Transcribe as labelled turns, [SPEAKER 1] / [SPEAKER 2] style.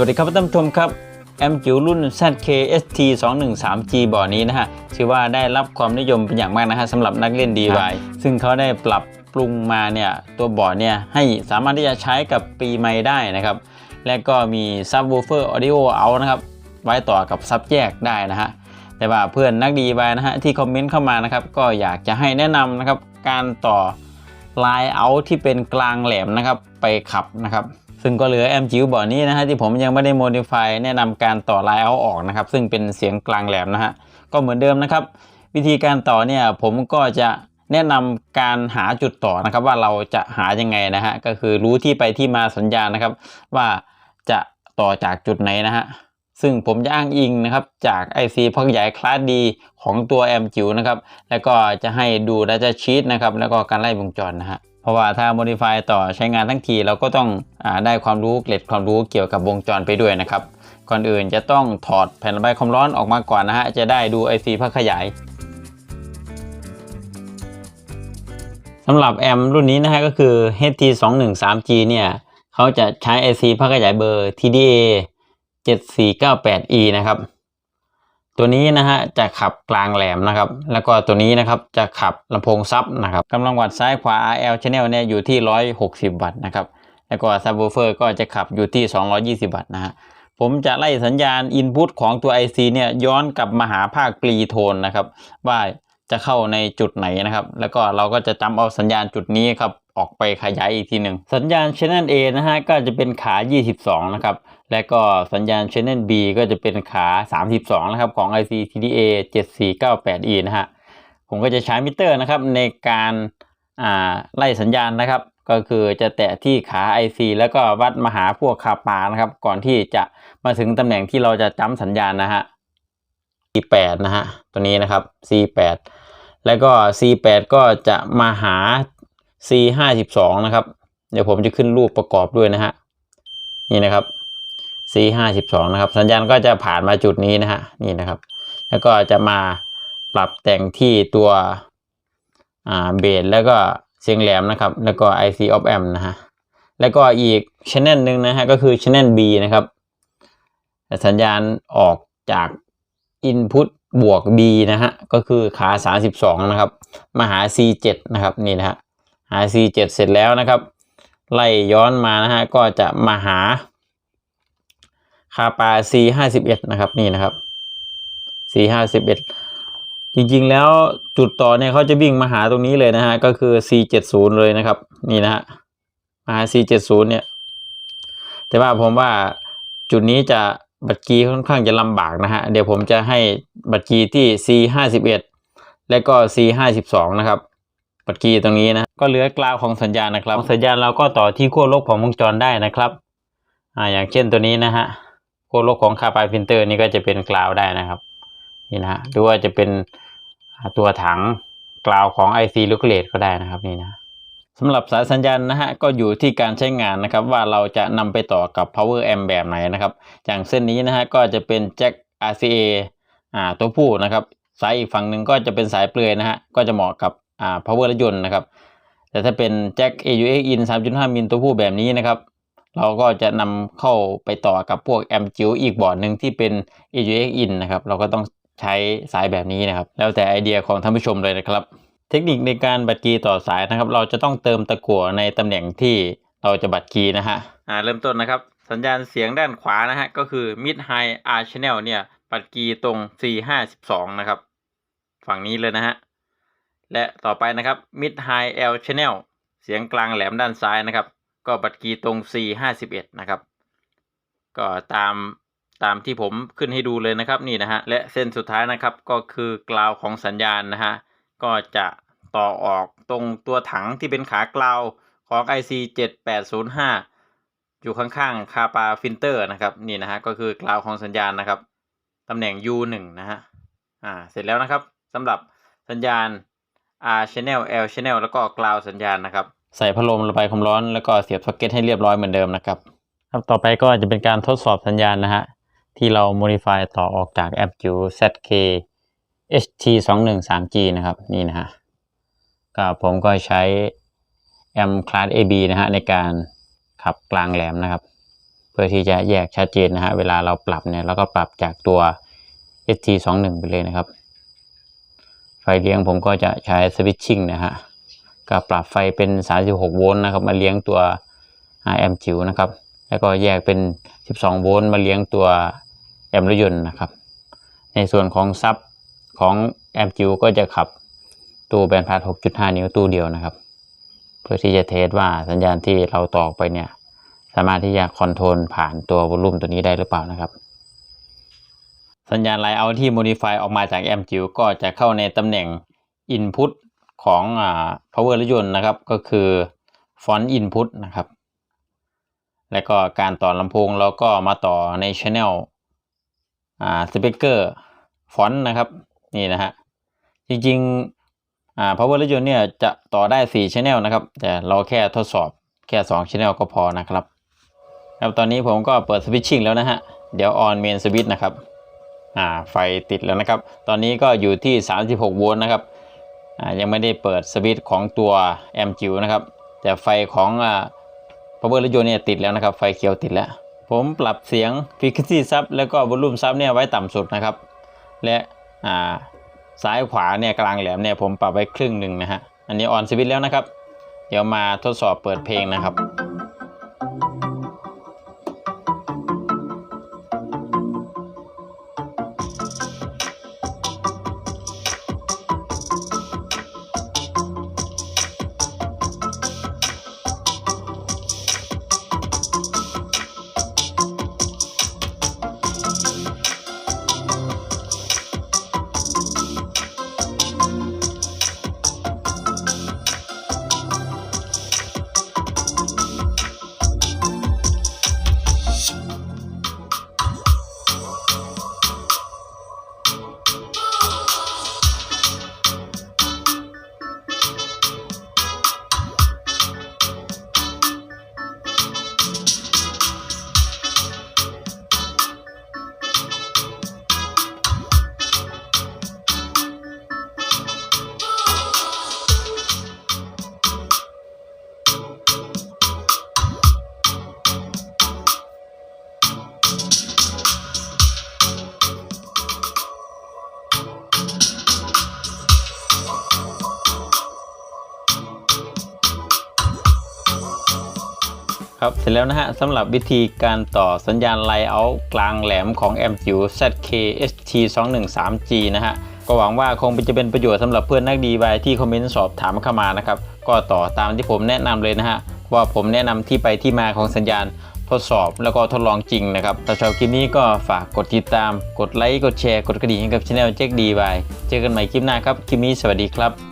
[SPEAKER 1] วัสดีครับท่านผู้ชมครับแอมจิ๋วรุ่น ZKST 213G บอร์ดนี้นะฮะถือว่าได้รับความนิยมเป็นอย่างมากนะฮะสำหรับนักเล่น DIY ซึ่งเขาได้ปรับปรุงมาเนี่ยตัวบอร์ดเนี่ยให้สามารถที่จะใช้กับปีใหม่ได้นะครับ และก็มี Subwoofer Audio Out นะครับ ไว้ต่อกับซับแยกได้นะฮะแต่ว่าเพื่อนนัก DIY นะฮะที่คอมเมนต์เข้ามานะครับก็อยากจะให้แนะนำนะครับการต่อลายเอาที่เป็นกลางแหลมนะครับไปขับนะครับ ซึ่งก็เหลือแอมจิ๋วบอร์ดนี้นะฮะที่ผมยังไม่ได้โมดิฟายแนะนำการต่อลายเอาออกนะครับ ซึ่งเป็นเสียงกลางแหลมนะฮะก็เหมือนเดิมนะครับ วิธีการต่อเนี่ยผมก็จะแนะนำการหาจุดต่อนะครับ ว่าเราจะหายังไงนะฮะก็คือรู้ที่ไปที่มาสัญญาณนะครับ ว่าจะต่อจากจุดไหนนะฮะซึ่งผมจะอ้างอิงนะครับจาก IC พักใหญ่คลาสดีของตัวแอมจิ๋วนะครับ แล้วก็จะให้ดูดัชชีตนะครับ แล้วก็การไล่วงจรนะฮะ ราะว่าถ้า modify ต่อใช้งานทั้งทีเราก็ต้องอได้ความรู้เกล็ดความรู้เกี่ยวกับวงจรไปด้วยนะครับ ก่อนอื่นจะต้องถอดแผ่นระบายความร้อนออกมาก่อนนะฮะ จะได้ดู IC พักขยายสำหรับแอมรุ่นนี้นะฮะก็คือ HT213G เนี่ยเขาจะใช้ IC พักขยายเบอร์ TDA 7498E นะครับ ตัวนี้นะฮะจะขับกลางแหลมนะครับ แล้วก็ตัวนี้นะครับจะขับลำโพงซับนะครับกำลังวัดซ้ายขวา RL channel เนี่ยอยู่ที่ 160 วัตต์นะครับ แล้วก็ subwoofer ก็จะขับอยู่ที่ 220 วัตต์นะฮะผมจะไล่สัญญาณ input ของตัว IC เนี่ยย้อนกลับมาหาภาคปรีโทนนะครับว่า จะเข้าในจุดไหนนะครับ แล้วก็เราก็จะจำเอาสัญญาณจุดนี้ครับออกไปขยายอีกทีหนึ่งสัญญาณ channel A นะฮะก็จะเป็นขา 22 นะครับ และก็สัญญาณ channel B ก็จะเป็นขา 32 นะครับของ IC TDA 7498E นะฮะผมก็จะใช้มิเตอร์นะครับในการอ่าไล่สัญญาณนะครับ ก็คือจะแตะที่ขา IC แล้วก็วัดมาหาพวกคาปานะครับ ก่อนที่จะมาถึงตำแหน่งที่เราจะจำสัญญาณนะฮะ C8 นะฮะตัวนี้นะครับ C8 แล้วก็ C8 ก็จะมาหา C52 นะครับ เดี๋ยวผมจะขึ้นรูปประกอบด้วยนะฮะ นี่นะครับ C52 นะครับ สัญญาณก็จะผ่านมาจุดนี้นะฮะ นี่นะครับ แล้วก็จะมาปรับแต่งที่ตัวเบสแล้วก็เสียงแหลมนะครับ แล้วก็ IC op amp นะฮะ แล้วก็อีกช anel หนึ่งนะฮะ ก็คือช anel B นะครับ สัญญาณออกจาก input บวก B นะฮะ ก็คือขา 32 นะครับ มาหา C7 นะครับ นี่นะฮะ หา C7 เสร็จแล้วนะครับ ไล่ย้อนมานะฮะ ก็จะมาหาคาปา C51 นะครับ นี่นะครับ C51 จริงๆ แล้วจุดต่อเนี่ยเขาจะวิ่งมาหาตรงนี้เลยนะฮะ ก็คือ C70 เลยนะครับ นี่นะฮะ มาหา C70 เนี่ย แต่ว่าผมว่าจุดนี้จะ บัตรกีค่อนข้างจะลำบากนะฮะ เดี๋ยวผมจะให้บัตรกีที่ C51 และก็ C52 นะครับบัตรกีตรงนี้นะ ก็เหลือกราวของสัญญาณนะครับ สัญญาณเราก็ต่อที่ขั้วลบของวงจรได้นะครับอ่าอย่างเช่นตัวนี้นะฮะขั้วลบของคาปายพินเตอร์นี่ก็จะเป็นกราวได้นะครับนี่นะหรือว่าจะเป็นตัวถังกราวของ IC ลูกเลตก็ได้นะครับนี่นะ สำหรับสายสัญญาณนะฮะก็อยู่ที่การใช้งานนะครับว่าเราจะนำไปต่อกับ power amp แบบไหนนะครับอย่างเส้นนี้นะฮะก็จะเป็นแจ็ค RCA อ่าตัวผู้นะครับสายอีกฝั่งหนึ่งก็จะเป็นสายเปลือยนะฮะก็จะเหมาะกับอ่า power รถยนต์นะครับแต่ถ้าเป็นแจ็ค AUX in 3.5 มิลตัวผู้แบบนี้นะครับเราก็จะนำเข้าไปต่อกับพวกแอมจิ๋วอีกบอร์ดหนึ่งที่เป็น AUX in นะครับเราก็ต้องใช้สายแบบนี้นะครับ แล้วแต่ไอเดียของท่านผู้ชมเลยนะครับ เทคนิคในการบัดกีต่อสายนะครับ เราจะต้องเติมตะกั่วในตำแหน่งที่เราจะบัดกีนะฮะอ่าเริ่มต้นนะครับ สัญญาณเสียงด้านขวานะฮะก็คือ mid high R channel เนี่ยบัดกีตรง C52 นะครับ ฝั่งนี้เลยนะฮะและต่อไปนะครับ mid high L channel เสียงกลางแหลมด้านซ้ายนะครับ ก็บัดกีตรง C51 นะครับก็ตามตามที่ผมขึ้นให้ดูเลยนะครับนี่นะฮะและเส้นสุดท้ายนะครับก็คือกราวของสัญญาณนะฮะ ก็จะต่อออกตรงตัวถังที่เป็นขากราวของ IC 7805 อยู่ข้างๆคาปาฟิลเตอร์นะครับนี่นะฮะก็คือกราวของสัญญาณนะครับตำแหน่ง U1 นะฮะอ่าเสร็จแล้วนะครับสำหรับสัญญาณ R channel L channel แล้วก็กราวสัญญาณนะครับ ใส่พัดลมระบายความร้อนแล้วก็เสียบซ็อกเก็ตให้เรียบร้อยเหมือนเดิมนะครับครับต่อไปก็จะเป็นการทดสอบสัญญาณนะฮะที่เรา modify ต่อออกจากแอปจิว ZK HT 2 1 3 G นะครับนี่นะฮะก็ผมก็ใช้แอม class AB นะฮะในการขับกลางแหลมนะครับ เพื่อที่จะแยกชัดเจนนะฮะเวลาเราปรับเนี่ยเราก็ปรับจากตัว ST21 ไปเลยนะครับ ไฟเลี้ยงผมก็จะใช้สวิตชิ่งนะฮะก็ปรับไฟเป็น 36 โวลต์นะครับมาเลี้ยงตัวแอมจิ๋วนะครับ แล้วก็แยกเป็น 12 โวลต์มาเลี้ยงตัวแอมรถยนต์นะครับ ในส่วนของซับ ของแอมจิ๋วก็จะขับตู้แบนพาร์6.5 นิ้วตู้เดียวนะครับ เพื่อที่จะเทสว่าสัญญาณที่เราต่อไปเนี่ย สามารถที่จะคอนโทรลผ่านตัววอลลุ่มตัวนี้ได้หรือเปล่านะครับ สัญญาณไลเอาที่ modify ออกมาจากแอมจิวก็จะเข้าในตำแหน่ง input ของอ่า power รถยนต์นะครับ ก็คือ font input นะครับ แล้วก็การต่อลำโพงเราก็มาต่อใน channel อ่า speaker font นะครับ นี่นะฮะ จริงๆอ่า power รถยนต์เนี่ยจะต่อได้4 channel นะครับ แต่เราแค่ทดสอบแค่2 channel ก็พอนะครับ ครับตอนนี้ผมก็เปิดสวิตชิ่งแล้วนะฮะ เดี๋ยว on main switch นะครับอ่าไฟติดแล้วนะครับ ตอนนี้ก็อยู่ที่ 36 โวลต์นะครับอ่ายังไม่ได้เปิดสวิตช์ของตัวแอมจิวนะครับ แต่ไฟของอ่า power รถยนต์เนี่ยติดแล้วนะครับ ไฟเขียวติดแล้วผมปรับเสียง frequency sub แล้วก็ volume sub เนี่ยไว้ต่ำสุดนะครับ และ อ่าซ้ายขวาเนี่ยกลางแหลมเนี่ยผมปรับไว้ครึ่งหนึ่งนะฮะ อันนี้ออนสวิตแล้วนะครับ เดี๋ยวมาทดสอบเปิดเพลงนะครับ ครับเสร็จแล้วนะฮะสำหรับวิธีการต่อสัญญาณไลเอากลางแหลมของ a m q ZK ST 2 1 3 G นะฮะ ก็หวังว่าคงจะเป็นประโยชน์สำหรับเพื่อนนักดีไวที่คอมเมนต์สอบถามเข้ามานะครับ ก็ต่อตามที่ผมแนะนำเลยนะฮะ ว่าผมแนะนำที่ไปที่มาของสัญญาณทดสอบแล้วก็ทดลองจริงนะครับถ้าชอบคลิปนี้ก็ฝากกดติดตาม กดไลค์ กดแชร์ กดกระดิ่งให้กับช่องแจ็คดีไวเจอกันใหม่คลิปหน้าครับ คลิปนี้สวัสดีครับ